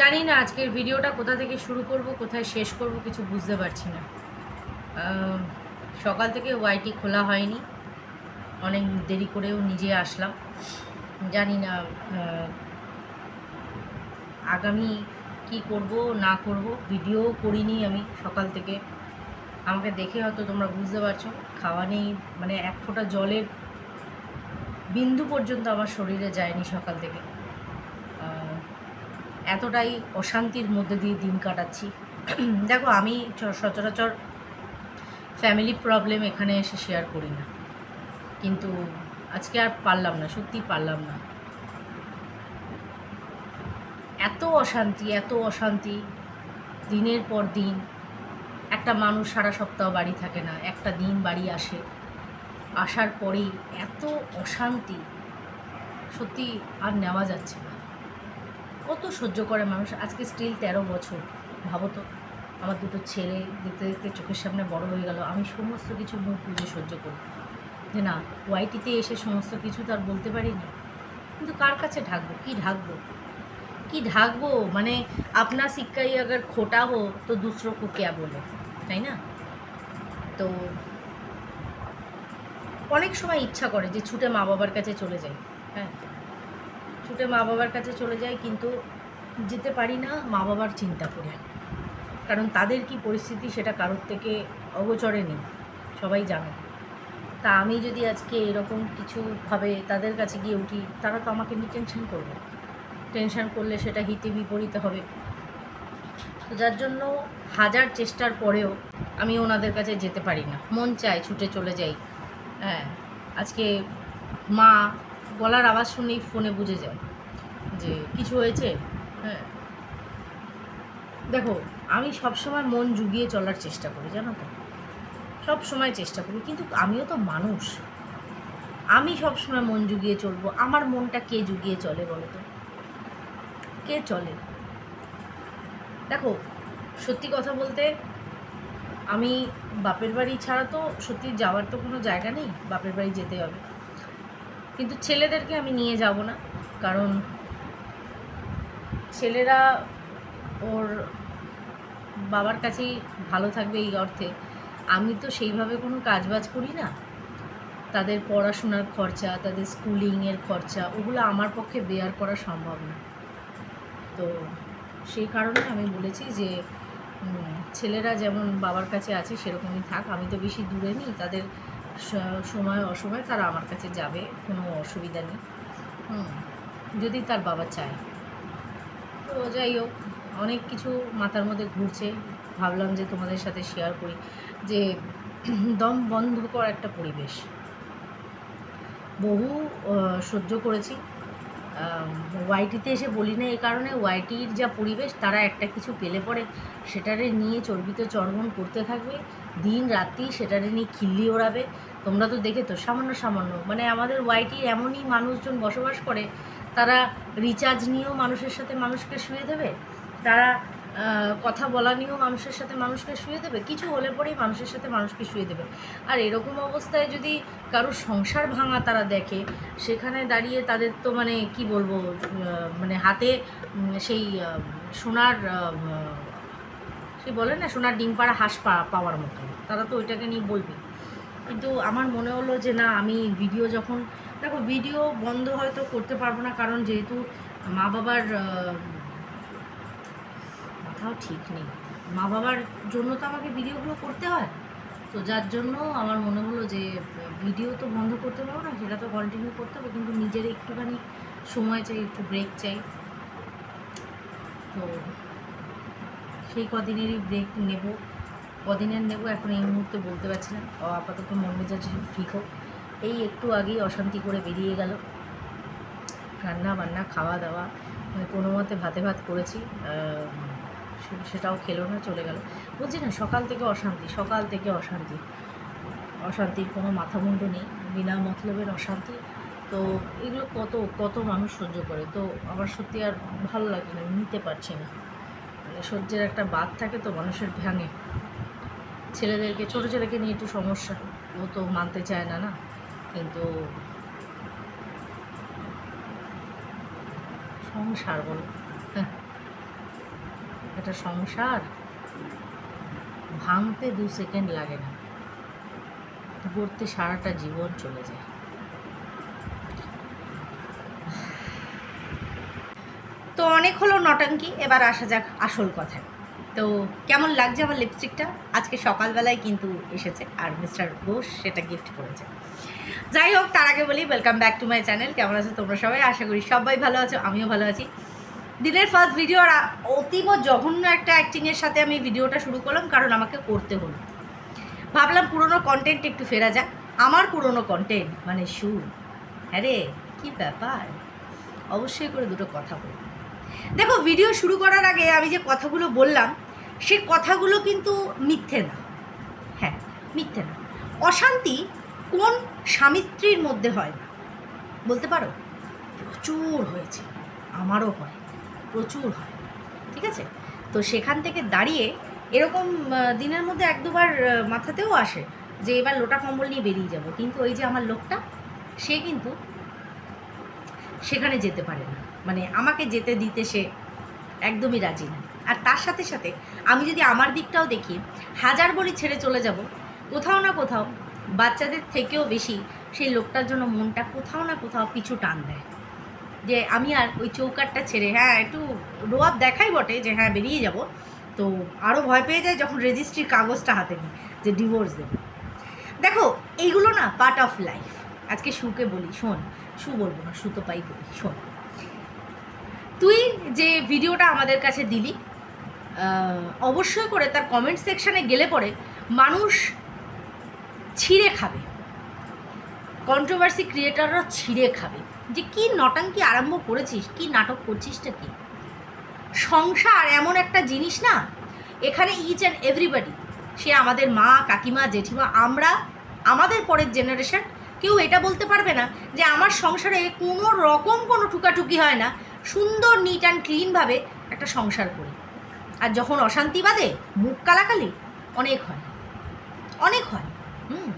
জানি না আজকের ভিডিওটা কোথা থেকে শুরু করব, কোথায় শেষ করব, কিছু বুঝতে পারছি না। সকাল থেকে ওয়াইটি খোলা হয়নি। অনেক দেরি করেও নিজে আসলাম। জানি না আগামী কি করব, না করব ভিডিও করিনি আমি সকাল থেকে। আমাকে দেখে হয়তো তোমরা বুঝতে পারছ, খাওয়া নেই মানে এক ফোঁটা জলের বিন্দু পর্যন্ত আমার শরীরে যায়নি সকাল থেকে। এতটাই অশান্তির মধ্যে দিয়ে দিন কাটাচ্ছি। দেখো, আমি সচরাচর ফ্যামিলি প্রবলেম এখানে এসে শেয়ার করি না। কিন্তু আজকে আর পারলাম না, সত্যি পারলাম না। এত অশান্তি এত অশান্তি, দিনের পর দিন। একটা মানুষ সারা সপ্তাহ বাড়ি থাকে না, একটা দিন বাড়ি আসে। আসার পরেই এত অশান্তি, সত্যি আর নেওয়া যাচ্ছে না। কত সহ্য করে মানুষ? আজকে স্টিল তেরো বছর। ভাবো তো, আমার দুটো ছেলে দেখতে দেখতে চোখের সামনে বড় হয়ে গেল। আমি সমস্ত কিছু মুখ বুঝে সহ্য করি। যে না ওয়াইটিতে এসে সমস্ত কিছু তো আর বলতে পারি না কিন্তু কার কাছে ঢাকবো? কি ঢাকবো? কি ঢাকবো? মানে আপনার শিক্ষাই আগার খোটা হো তো দুসরো কো ক্যা বলে, তাই না? তো অনেক সময় ইচ্ছা করে যে ছুটে মা বাবার কাছে চলে যাই হ্যাঁ? ছুটে মা বাবার কাছে চলে যাই কিন্তু যেতে পারি না মা বাবার চিন্তা করে। কারণ তাদের কি পরিস্থিতি সেটা কারোর থেকে অগোচরে নেই, সবাই জানে। তা আমি যদি আজকে এরকম কিছুভাবে তাদের কাছে গিয়ে উঠি, তারা তো আমাকে নিয়ে টেনশন করবে। টেনশন করলে সেটা হিতে বিপরীত হবে। তো যার জন্য হাজার চেষ্টার পরেও আমি ওনাদের কাছে যেতে পারি না। মন চায় ছুটে চলে যাই। হ্যাঁ আজকে মা গলার আওয়াজ শুনেই ফোনে বুঝে যায় যে কিছু হয়েছে? হ্যাঁ। দেখো, আমি সবসময় মন জুগিয়ে চলার চেষ্টা করি, জানো তো। সব সময় চেষ্টা করি, কিন্তু আমিও তো মানুষ। আমি সবসময় মন জুগিয়ে চলবো। আমার মনটা কে জুগিয়ে চলে বলো তো? কে চলে? দেখো, সত্যি কথা বলতে আমি বাপের বাড়ি ছাড়া তো সত্যি যাওয়ার তো কোনো জায়গা নেই, বাপের বাড়ি যেতে হবে। কিন্তু ছেলেদেরকে আমি নিয়ে যাব না, কারণ ছেলেরা ওর বাবার কাছেই ভালো থাকবে এই অর্থে। আমি তো সেইভাবে কোনো কাজবাজ করি না। তাদের পড়াশোনার খরচা, তাদের স্কুলিংয়ের খরচা, ওগুলো আমার পক্ষে বেয়ার করা সম্ভব না। তো সেই কারণে আমি বলেছি যে ছেলেরা যেমন বাবার কাছে আছে সেরকমই থাক। আমি তো বেশি দূরে নিই। তাদের সময় অসময় তারা আমার কাছে যাবে কোনো অসুবিধা নেই। হুম, যদি তার বাবা চায়। তো যাই হোক অনেক কিছু মাথার মধ্যে ঘুরছে। ভাবলাম যে তোমাদের সাথে শেয়ার করি যে দম বন্ধ কর একটা পরিবেশ। বহু সহ্য করেছি। ওয়াইটিতে এসে বলি না এ কারণে ওয়াইটির যা পরিবেশ, তারা একটা কিছু পেলে পরে সেটারে নিয়ে চর্বিত চর্বণ করতে থাকবে। দিন রাত্রি সেটারে নিয়ে খিল্লি ওড়াবে। তোমরা তো দেখে তো সামান্য সামান্য। মানে আমাদের ওয়াইটির এমনই মানুষজন বসবাস করে, তারা রিচার্জ নিয়েও মানুষের সাথে মানুষকে শুয়ে দেবে। তারা কথা বলা নিয়েও মানুষের সাথে মানুষকে শুয়ে দেবে কিছু হলে পরেই মানুষের সাথে মানুষকে শুয়ে দেবে। আর এরকম অবস্থায় যদি কারোর সংসার ভাঙা তারা দেখে সেখানে দাঁড়িয়ে তাদের তো মানে কি বলব মানে হাতে সেই সোনার আহ, বলে না সোনার ডিম পাড়া হাঁস পাওয়ার মতো। তারা তো ওইটাকে নিয়ে বলবে। কিন্তু আমার মনে হলো যে না আমি ভিডিও যখন দেখো ভিডিও বন্ধ হয়তো করতে পারব না কারণ যেহেতু মা বাবার মাথাও ঠিক নেই। মা বাবার জন্য তো আমাকে ভিডিওগুলো করতে হয়। তো যার জন্য আমার মনে হলো যে, ভিডিও তো বন্ধ করতে পারব না, সেটা তো কন্টিনিউ করতে হবে, কিন্তু নিজের একটুখানি সময় চাই, একটু ব্রেক চাই। তো সেই কদিনেরই ব্রেক নেব। কদিনের নেব এখন এই মুহূর্তে বলতে পারছি না। আপাতত মন মেজাজ ঠিক হোক। এই একটু আগেই অশান্তি করে বেরিয়ে গেল। রান্না বান্না, খাওয়া দাওয়া মানে কোনো মতে ভাতে ভাত করেছি। সেটাও খেলো না, চলে গেল। বলছি, না, সকাল থেকে অশান্তি, সকাল থেকে অশান্তি। অশান্তির কোনো মাথা মুন্ডু নেই, বিনা মতলবের অশান্তি। তো এগুলো কত কত মানুষ সহ্য করে? তো আমার সত্যি আর ভালো লাগে না নিতে পারছি না। মানে সহ্যের একটা বাদ থাকে তো মানুষের ভাঙে ছেলেদেরকে, ছোটো ছেলেকে নিয়ে একটু সমস্যা। ও তো মানতে চায় না না? কিন্তু সংসার বলো। একটা সংসার ভাঙতে দু সেকেন্ড লাগে না। গড়তে সারাটা জীবন চলে যায়। তো অনেক হলো নটাঙ্কি, এবার আসা যাক আসল কথায়। তো কেমন লাগছে আমার লিপস্টিকটা আজকে সকালবেলায় কিন্তু এসেছে আর মিস্টার ঘোষ সেটা গিফট করেছে। যাই হোক, তার আগে বলি welcome back to my channel কেমন আছো তোমরা সবাই? আশা করি সবাই ভালো আছো, আমিও ভালো আছি। দিনের ফার্স্ট ভিডিও আর অতীব জঘন্য একটা অ্যাক্টিংয়ের সাথে আমি ভিডিওটা শুরু করলাম, কারণ আমাকে করতে হলো। ভাবলাম পুরোনো কন্টেন্ট একটু ফেরা যাক। আমার পুরোনো কন্টেন্ট মানে সুর হ্যাঁ রে, কী ব্যাপার? অবশ্যই করে দুটো কথা বলি দেখো ভিডিও শুরু করার আগে আমি যে কথাগুলো বললাম, সে কথাগুলো কিন্তু মিথ্যে না। হ্যাঁ মিথ্যে না। অশান্তি কোন স্বামী স্ত্রীর মধ্যে হয় না। বলতে পারো? প্রচুর হয়েছে। আমারও হয়। প্রচুর হয়, ঠিক আছে? তো সেখান থেকে দাঁড়িয়ে এরকম দিনের মধ্যে এক দুবার মাথাতেও আসে যে এবার লোটা কম্বল নিয়ে বেরিয়ে যাব। কিন্তু ওই যে আমার লোকটা, সে কিন্তু সেখানে যেতে পারে না। মানে আমাকে যেতে দিতে সে একদমই রাজি না। আর তার সাথে সাথে আমি যদি আমার দিকটাও দেখি, হাজার বড়ি ছেড়ে চলে যাব, কোথাও না কোথাও বাচ্চাদের থেকেও বেশি সেই লোকটার জন্য মনটা কোথাও না কোথাও পিছু টান দেয়। যে আমি আর ওই চৌকাটটা ছেড়ে হ্যাঁ একটু রোয়াব দেখাই বটে যে হ্যাঁ বেরিয়ে যাব। তো আরও ভয় পেয়ে যায় যখন রেজিস্ট্রির কাগজটা হাতে নিই যে ডিভোর্স দেবে। দেখো, এইগুলো না পার্ট অফ লাইফ আজকে সুকে বলি, শোন, সু বলব না, সু তো পাই বলি, শোন। তুই যে ভিডিওটা আমাদের কাছে দিলি অবশ্যই করে তার কমেন্ট সেকশানে গেলে পরে মানুষ ছিঁড়ে খাবে। কন্ট্রোভার্সি ক্রিয়েটাররা ছিঁড়ে খাবে। যে কি নটাঙ্কি আরম্ভ করেছিস? কি নাটক করছিসটা কি? সংসার এমন একটা জিনিস না? এখানে ইচ অ্যান্ড এভরিবাডি সে আমাদের মা, কাকিমা, জেঠিমা, আমরা, আমাদের পরের জেনারেশন কেউ এটা বলতে পারবে না যে আমার সংসারে কোনো রকম কোনো টুকাটুকি হয় না। সুন্দর নিট অ্যান্ড ক্লিনভাবে একটা সংসার করি। আর যখন অশান্তি বাদে মুখ কালাকালি, অনেক হয়। অনেক হয়। হুম।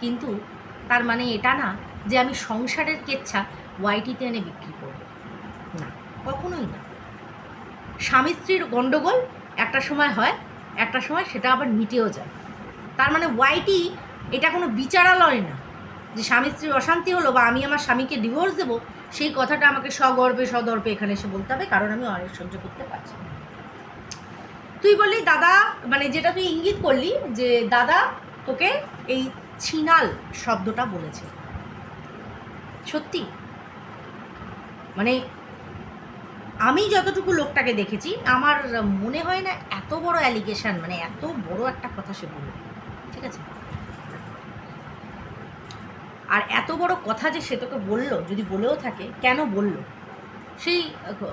কিন্তু তার মানে এটা না যে আমি সংসারের কেচ্ছা ওয়াইটিতে এনে বিক্রি করব। না। কখনোই না। স্বামী স্ত্রীর গণ্ডগোল একটা সময় হয় একটা সময় সেটা আবার মিটেও যায়। তার মানে ওয়াইটি এটা কোনো বিচারালয় না যে স্বামী স্ত্রীর অশান্তি হলো বা আমি আমার স্বামীকে ডিভোর্স দেবো সেই কথাটা আমাকে সগর্বে সদর্পে এখানে এসে বলতে হবে কারণ আমি অনেক সহ্য করতে পারছি না। তুই বললি দাদা মানে যেটা তুই ইঙ্গিত করলি যে দাদা তোকে এই ছিনাল শব্দটা বলেছে। সত্যি? মানে আমি যতটুকু লোকটাকে দেখেছি, আমার মনে হয় না এত বড় অ্যালিগেশন মানে এত বড় একটা কথা সে বলল। ঠিক আছে? আর এত বড় কথা যে সে তোকে বলল, যদি বলেও থাকে, কেন বলল? সেই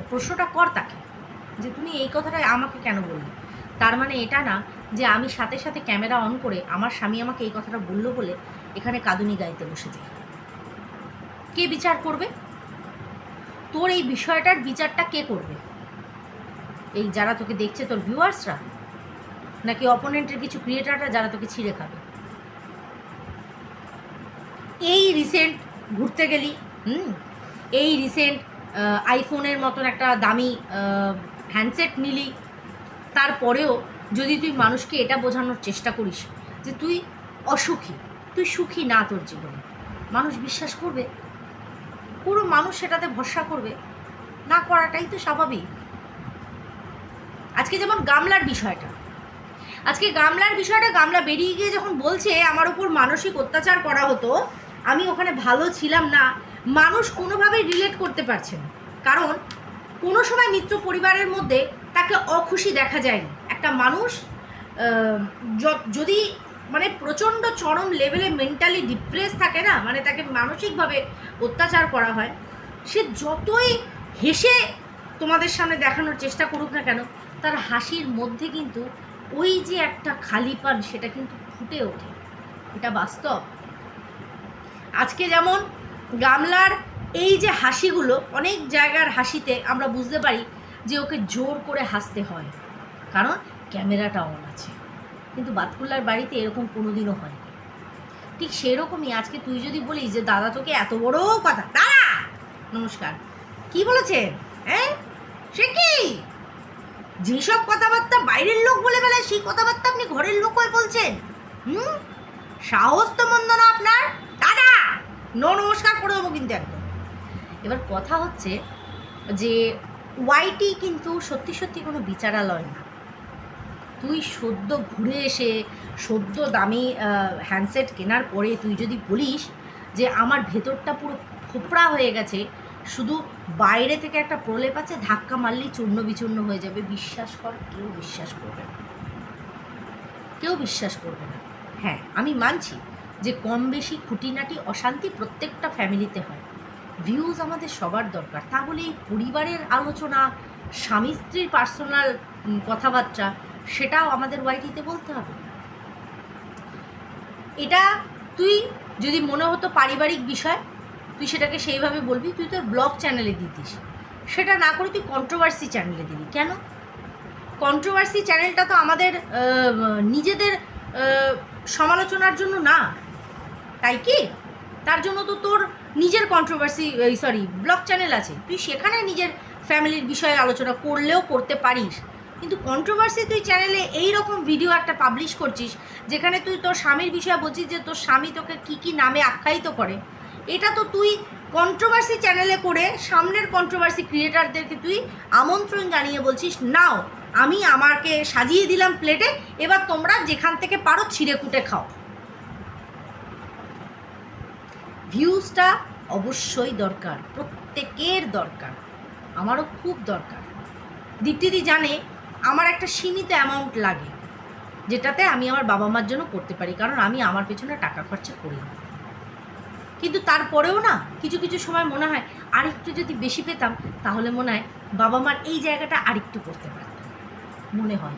প্রশ্নটা কর তাকে, যে তুমি এই কথাটা আমাকে কেন বললে? তার মানে এটা না যে আমি সাথে সাথে ক্যামেরা অন করে আমার স্বামী আমাকে এই কথাটা বলল বলে এখানে কাঁদুনি গাইতে বসে যাই কে বিচার করবে? তোর এই বিষয়টার বিচারটা কে করবে? এই যারা তোকে দেখছে, তোর ভিউয়ার্সরা নাকি অপোনেন্টের কিছু ক্রিয়েটাররা যারা তোকে ছিঁড়ে খাবে? এই রিসেন্ট ঘুরতে গেলি, হুম? এই রিসেন্ট আইফোনের মতন একটা দামি হ্যান্ডসেট নিলি, তারপরেও যদি তুই মানুষকে এটা বোঝানোর চেষ্টা করিস যে তুই অসুখী, তুই সুখী না তোর জীবনে। মানুষ বিশ্বাস করবে পুরো মানুষ সেটাতে ভরসা করবে, না করাটাই তো স্বাভাবিক। আজকে যেমন গামলার বিষয়টা, আজকে গামলার বিষয়টা, গামলা বেরিয়ে গিয়ে যখন বলছে আমার উপর মানসিক অত্যাচার করা হতো, আমি ওখানে ভালো ছিলাম না, মানুষ কোনোভাবেই রিলেট করতে পারছে না। কারণ কোনো সময় মিত্র পরিবারের মধ্যে তাকে অখুশি দেখা যায়নি। একটা মানুষ যদি মানে প্রচণ্ড চরম লেভেলে মেন্টালি ডিপ্রেস থাকে না? মানে তাকে মানসিকভাবে অত্যাচার করা হয়। সে যতই হেসে তোমাদের সামনে দেখানোর চেষ্টা করুক না কেন, তার হাসির মধ্যে কিন্তু ওই যে একটা খালিপান সেটা কিন্তু ফুটে ওঠে। এটা বাস্তব। আজকে যেমন গামলার এই যে হাসিগুলো, অনেক জায়গার হাসিতে আমরা বুঝতে পারি যে ওকে জোর করে হাসতে হয়। কারণ ক্যামেরাটা অন আছে। কিন্তু বাতকুল্লার বাড়িতে এরকম কোনোদিনও হয় ঠিক সেরকমই আজকে তুই যদি বলিস যে, দাদা তোকে এত বড় কথা। দাদা নমস্কার। কি বলেছেন? হ্যাঁ? সে কি? যেসব কথাবার্তা বাইরের লোক বলে বেলায় সেই কথাবার্তা আপনি ঘরের লোক হয়ে বলছেন। হুম? সাহস তো মন্দ না আপনার। দাদা! ন নমস্কার করে দেবো কিন্তু একদম। এবার কথা হচ্ছে যে ওয়াইটি কিন্তু সত্যি সত্যি কোনো বিচারালয় না। তুই সদ্য ঘুরে এসে, সদ্য দামি হ্যান্ডসেট কেনার পরে তুই যদি বলিস যে আমার ভেতরটা পুরো ফোপড়া হয়ে গেছে, শুধু বাইরে থেকে একটা প্রলেপ আছে, ধাক্কা মারলেই চূর্ণ বিচূর্ণ হয়ে যাবে। বিশ্বাস কর, কেউ বিশ্বাস করবে না। কেউ বিশ্বাস করবে না। হ্যাঁ আমি মানছি যে কম বেশি খুঁটিনাটি অশান্তি প্রত্যেকটা ফ্যামিলিতে হয়। ভিউজ আমাদের সবার দরকার। তাহলে এই পরিবারের আলোচনা স্বামী স্ত্রীর পার্সোনাল কথাবার্তা সেটাও আমাদের ওয়াইটিতে বলতে হবে। এটা তুই যদি মনে হতো পারিবারিক বিষয়, তুই সেটাকে সেইভাবে বলবি, তুই তোর ব্লগ চ্যানেলে দিতিস। সেটা না করে তুই কন্ট্রোভার্সি চ্যানেলে দিবি। কেন? কন্ট্রোভার্সি চ্যানেলটা তো আমাদের নিজেদের সমালোচনার জন্য না। তাই কি? তার জন্য তো তোর নিজের কন্ট্রোভার্সি সরি ব্লগ চ্যানেল আছে। তুই সেখানে নিজের ফ্যামিলির বিষয়ে আলোচনা করলেও করতে পারিস। কিন্তু কন্ট্রোভার্সি তুই চ্যানেলে এই রকম ভিডিও একটা পাবলিশ করছিস, যেখানে তুই তোর স্বামীর বিষয়ে বলছিস যে তোর স্বামী তোকে কী কী নামে আখ্যায়িত করে। এটা তো তুই কন্ট্রোভার্সি চ্যানেলে করে সামনের কন্ট্রোভার্সি ক্রিয়েটারদেরকে তুই আমন্ত্রণ জানিয়ে বলছিস, নাও, আমি আমাকে সাজিয়ে দিলাম প্লেটে এবার তোমরা যেখান থেকে পারো ছিঁড়ে কুটে খাও। ভিউজটা অবশ্যই দরকার, প্রত্যেকের দরকার, আমারও খুব দরকার। দীপ্তিদি জানে আমার একটা সীমিত অ্যামাউন্ট লাগে, যেটাতে আমি আমার বাবা মার জন্য করতে পারি, কারণ আমি আমার পেছনে টাকা খরচা করি না। কিন্তু তারপরেও না, কিছু কিছু সময় মনে হয় আরেকটু যদি বেশি পেতাম, তাহলে মনে হয় বাবা মার এই জায়গাটা আরেকটু করতে পারতাম, মনে হয়।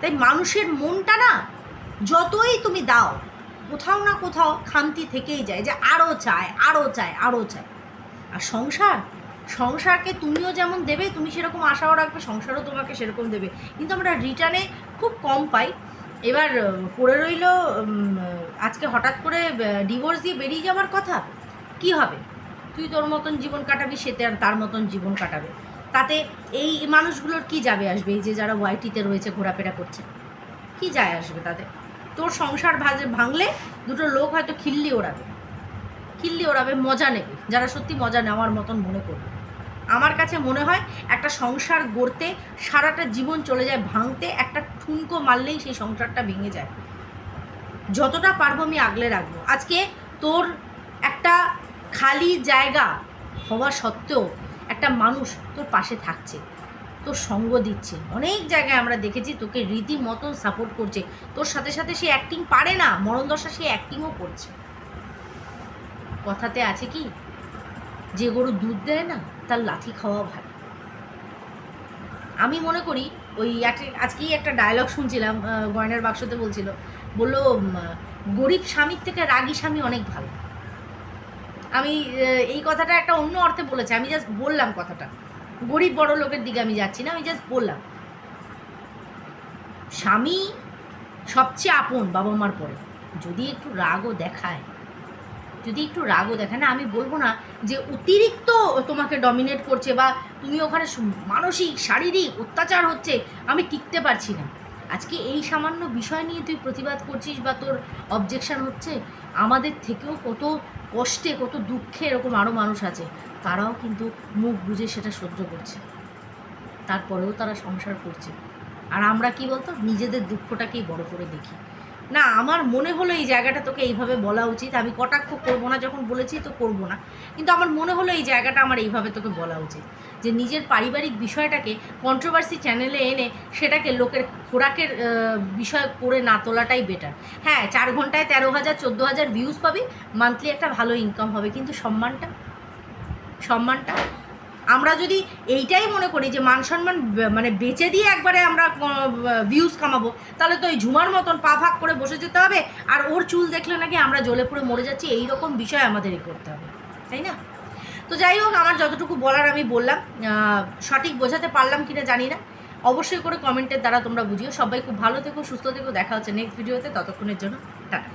তাই মানুষের মনটা না, যতই তুমি দাও, কোথাও না কোথাও খামতি থেকেই যায় যে আরও চায় আরও চায় আরও চায়। আর সংসার সংসারকে তুমিও যেমন দেবে, তুমি সেরকম আশাও রাখবে, সংসারও তোমাকে সেরকম দেবে। কিন্তু আমরা রিটার্নে খুব কম পাই। এবার পড়ে রইল আজকে হঠাৎ করে ডিভোর্স দিয়ে বেরিয়ে যাওয়ার কথা? কি হবে? তুই তোর মতন জীবন কাটাবি, সে তার- মতন জীবন কাটাবে। তাতে এই মানুষগুলোর কি যাবে আসবে? এই যে যারা ওয়াইটিতে রয়েছে, ঘোরাফেরা করছে। কি যায় আসবে তাদের তোর সংসার ভাজে, ভাঙলে দুটো লোক হয়তো খিল্লি ওড়াবে। খিল্লি ওড়াবে, মজা নেবে। যারা সত্যি মজা নেওয়ার মতন মনে করবে। আমার কাছে মনে হয় একটা সংসার গড়তে সারাটা জীবন চলে যায় ভাঙতে, একটা ঠুনকো মারলেই সেই সংসারটা ভেঙে যায়। যতটা পারব আমি আগলে রাখব। আজকে তোর একটা খালি জায়গা হওয়া সত্ত্বেও একটা মানুষ তোর পাশে থাকছে, তোর সঙ্গ দিচ্ছে। অনেক জায়গায় আমরা দেখেছি তোকে রীতিমতন সাপোর্ট করছে। তোর সাথে সাথে সে অ্যাক্টিং পারে না, মরণ দশা সে অ্যাক্টিংও করছে। কথাতে আছে কি? যে গরু দুধ দেয় না, তার লাথি খাওয়া ভালো। আমি মনে করি ওই আজকেই একটা ডায়লগ শুনছিলাম গয়নার বাক্সতে বলছিল, বলল গরিব স্বামীর থেকে রাগী স্বামী অনেক ভালো। আমি এই কথাটা একটা অন্য অর্থে বলেছি, আমি জাস্ট বললাম কথাটা। গরিব বড় লোকের দিকে আমি যাচ্ছি না, আমি জাস্ট বললাম। স্বামী সবচেয়ে আপন বাবা মার পরে, যদি একটু রাগও দেখায় যদি একটু রাগও দেখে, না, আমি বলব না যে অতিরিক্ত তোমাকে ডমিনেট করছে বা তুমি ওখানে মানসিক, শারীরিক অত্যাচার হচ্ছে, আমি টিকতে পারছি না। আজকে এই সামান্য বিষয় নিয়ে তুই প্রতিবাদ করছিস বা তোর অবজেকশান হচ্ছে, আমাদের থেকেও কত কষ্টে, কত দুঃখে এরকম আরও মানুষ আছে, তারাও কিন্তু মুখ বুঝে সেটা সহ্য করছে। তারপরেও তারা সংসার করছে। আর আমরা কি বলতো, নিজেদের দুঃখটাকেই বড় করে দেখি। না, আমার মনে হলো এই জায়গাটা তোকে এইভাবে বলা উচিত। আমি কটাক্ষ করব না, যখন বলেছি তো করব না। কিন্তু আমার মনে হলো এই জায়গাটা আমার এইভাবে তোকে বলা উচিত। যে নিজের পারিবারিক বিষয়টাকে কন্ট্রোভার্সি চ্যানেলে এনে সেটাকে লোকের খোরাকের বিষয় করে না তোলাটাই বেটার হ্যাঁ চার ঘন্টায় তেরো হাজার, চোদ্দ হাজার ভিউজ পাবি মান্থলি একটা ভালো ইনকাম হবে। কিন্তু সম্মানটা? সম্মানটা? আমরা যদি এইটাই মনে করি যে মান সম্মান মানে বেঁচে দিয়ে একবারে আমরা ভিউজ কামাবো, তাহলে তো ওই ঝুমার মতন পা ভাগ করে বসে যেতে হবে, আর ওর চুল দেখলে নাকি আমরা জ্বলে পুড়ে মরে যাচ্ছি এই রকম বিষয় আমাদেরই করতে হবে, তাই না? তো যাই হোক, আমার যতটুকু বলার আমি বললাম সঠিক বোঝাতে পারলাম কিনা জানি না, অবশ্যই করে কমেন্টের দ্বারা তোমরা বুঝিও। সবাই খুব ভালো থেকো, সুস্থ থেকো, দেখা হচ্ছে নেক্সট ভিডিওতে ততক্ষণের জন্য, টাটা।